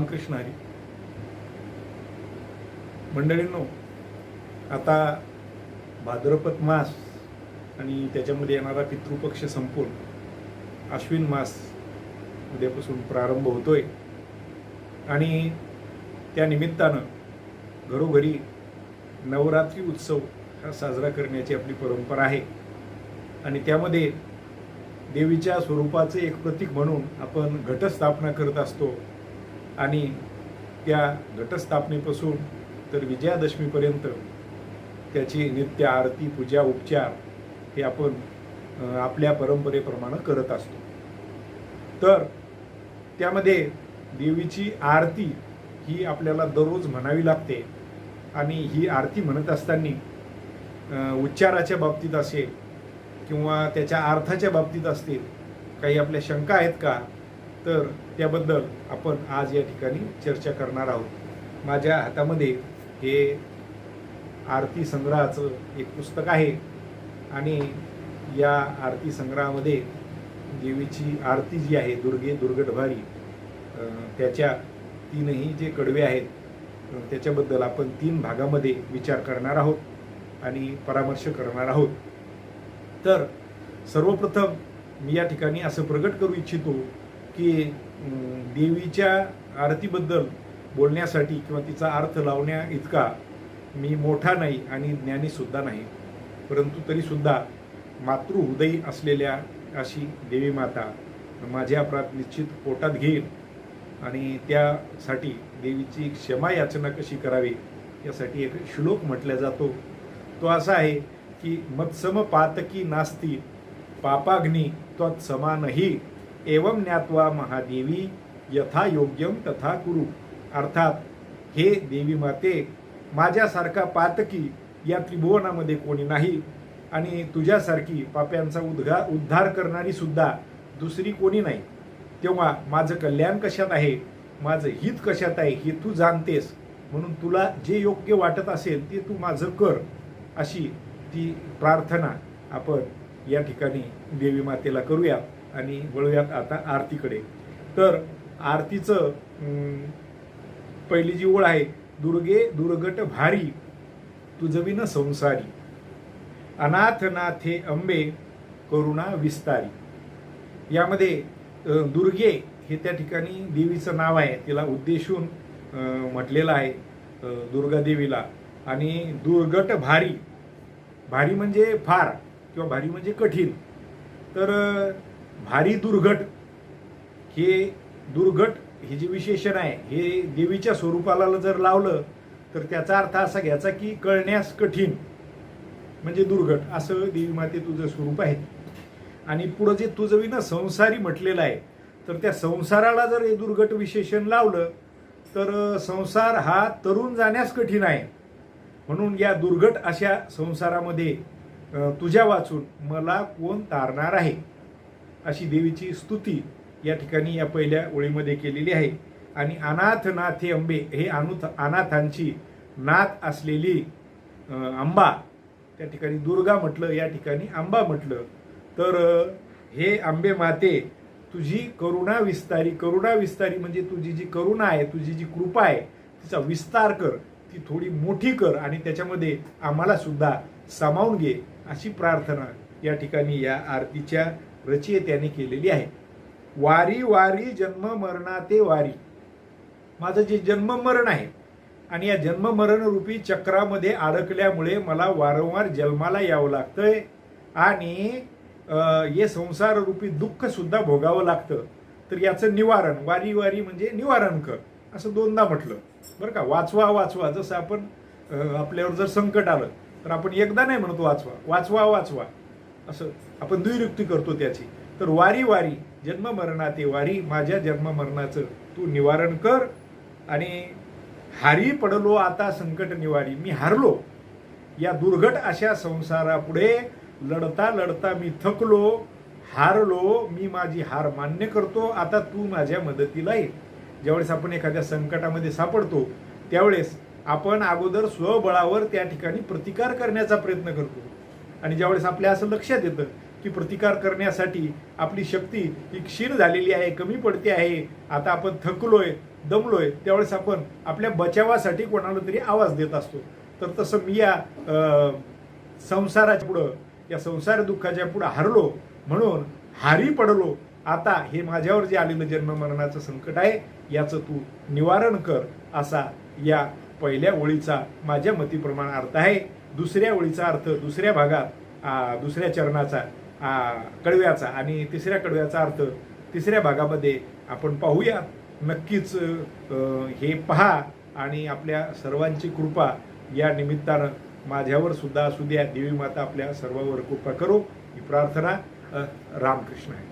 रामकृष्ण हरी. मंडळींनो आता भाद्रपद मास आणि त्याच्यामध्ये येणारा पितृपक्ष संपून अश्विन मास उद्यापासून प्रारंभ होतोय. आणि त्या निमित्तानं घरोघरी नवरात्री उत्सव हा साजरा करण्याची आपली परंपरा आहे. आणि त्यामध्ये देवीच्या स्वरूपाचे एक प्रतीक म्हणून आपण घटस्थापना करत असतो. आणि त्या घटस्थापनेपासून तर विजयादशमीपर्यंत त्याची नित्य आरती पूजा उपचार हे आपण आपल्या परंपरेप्रमाणे करत असतो. तर त्यामध्ये देवीची आरती ही आपल्याला दररोज म्हणावी लागते आणि ही आरती म्हणत असताना उच्चाराच्या बाबतीत असेल किंवा त्याच्या अर्थाच्या बाबतीत असतील काही आपल्या शंका आहेत का? तर त्याबद्दल आपण आज या ठिकाणी चर्चा करणार आहोत. माझ्या हातामध्ये हे आरती संग्रहाचं एक पुस्तक आहे आणि या आरती संग्रहामध्ये देवीची आरती जी आहे दुर्गे दुर्गढभारी त्याच्या तीनही जे कडवे आहेत त्याच्याबद्दल आपण तीन भागामध्ये विचार करणार आहोत आणि परामर्श करणार आहोत. तर सर्वप्रथम मी या ठिकाणी असं प्रकट करू इच्छितो की देवीच्या आरतीबद्दल बोलण्यासाठी किंवा तिचा अर्थ लावण्या इतका मी मोठा नाही आणि ज्ञानीसुद्धा नाही. परंतु तरीसुद्धा मातृहृदयी असलेल्या अशी देवी माता माझ्या अपराध निश्चित पोटात घेईल आणि त्यासाठी देवीची क्षमा याचना कशी करावी यासाठी एक श्लोक म्हटला जातो. तो असा आहे की मत्सम पातकी नास्ती पापाग्नी त्वत्समानही एवं ज्ञात्वा महादेवी यथा योग्यम तथा कुरु. अर्थात हे देवी माते माझ्यासारखा पातकी या त्रिभुवनामध्ये कोणी नाही आणि तुझ्यासारखी पाप्यांचा उद्घा उद्धार करणारी सुद्धा दुसरी कोणी नाही. तेव्हा माझं कल्याण कशात आहे? माझं हित कशात आहे? हे तू जाणतेस. म्हणून तुला जे योग्य वाटत असेल ते तू माझं कर अशी ती प्रार्थना आपण या ठिकाणी देवी मातेला करूया. आणि वळूयात आता आरतीकडे. तर आरतीचं पहिली जी ओळ आहे दुर्गे दुर्गट भारी तुझविन संसारी. अनाथ नाथे अंबे करुणा विस्तारी. यामध्ये दुर्गे हे त्या ठिकाणी देवीचं नाव आहे. तिला उद्देशून म्हटलेलं आहे दुर्गादेवीला आणि दुर्गट भारी भारी म्हणजे फार किंवा भारी म्हणजे कठीण. तर भारी दुर्घट हे दुर्घट हे जे विशेषण आहे हे देवीच्या स्वरूपाला जर लावलं तर त्याचा अर्थ असा घ्यायचा की कळण्यास कठीण म्हणजे दुर्घट. असं देवी माते तुझं स्वरूप आहे. आणि पुढं जे तुझं विनं संसारी म्हटलेलं आहे तर त्या संसाराला जर हे दुर्घट विशेषण लावलं तर संसार हा तरुण जाण्यास कठीण आहे. म्हणून या दुर्घट अशा संसारामध्ये तुझ्या वाचून मला कोण तारणार आहे? अशी देवीची स्तुती या ठिकाणी या पहिल्या ओळीमध्ये केलेली आहे. आणि अनाथ हे अंबे हे अनुथ अनाथांची नाथ असलेली आंबा त्या ठिकाणी दुर्गा म्हटलं या ठिकाणी आंबा म्हटलं. तर हे आंबे माते तुझी करुणा विस्तारी करुणा विस्तारी म्हणजे तुझी जी करुणा आहे तुझी जी कृपा आहे तिचा विस्तार कर ती थोडी मोठी कर आणि त्याच्यामध्ये आम्हाला सुद्धा सामावून घे अशी प्रार्थना या ठिकाणी या आरतीच्या रचयित्याने केलेली आहे. वारी वारी जन्म मरणाते वारी. माझं जे जन्म मरण आहे आणि या जन्म मरण रूपी चक्रामध्ये अडकल्यामुळे मला वारंवार जन्माला यावं लागतंय आणि हे संसार रूपी दुःख सुद्धा भोगावं लागतं. तर याचं निवारण वारी वारी म्हणजे निवारण कर असं दोनदा म्हटलं. बरं का? वाचवा वाचवा. जसं आपण आपल्यावर जर संकट आलं तर आपण एकदा नाही म्हणतो वाचवा. वाचवा वाचवा. असं आपण द्विरुक्ती करतो त्याची. तर वारी वारी जन्म मरणाते वारी माझ्या जन्म मरणाचं तू निवारण कर. आणि हारी पडलो आता संकट निवारी. मी हारलो. या दुर्घट अशा संसारापुढे लढता लढता मी थकलो हारलो मी माझी हार मान्य करतो आता तू माझ्या मदतीला ये. ज्यावेळेस आपण एखाद्या संकटामध्ये सापडतो त्यावेळेस आपण अगोदर स्वबळावर त्या ठिकाणी प्रतिकार करण्याचा प्रयत्न करतो. आणि ज्यावेळेस आपल्या असं लक्षात येतं की प्रतिकार करण्यासाठी आपली शक्ती ही क्षीण झालेली आहे कमी पडते आहे आता आपण थकलोय दमलोय त्यावेळेस आपण आपल्या बचावासाठी कोणाला तरी आवाज देत असतो. तर तसं मी या संसाराच्या पुढं या संसार दुःखाच्या पुढं हरलो म्हणून हारी पडलो. आता हे माझ्यावर जे आलेलं जन्म मरणाचं संकट आहे याचं तू निवारण कर असा या पहिल्या ओळीचा माझ्या मतीप्रमाणे अर्थ आहे. दुसऱ्या ओळीचा अर्थ दुसऱ्या भागात दुसऱ्या चरणाचा कडव्याचा आणि तिसऱ्या कडव्याचा अर्थ तिसऱ्या भागामध्ये आपण पाहूया. नक्कीच हे पहा आणि आपल्या सर्वांची कृपा या निमित्तानं माझ्यावर सुद्धा असू द्या. देवी माता आपल्या सर्वावर कृपा करो. ही प्रार्थना रामकृष्ण आहे.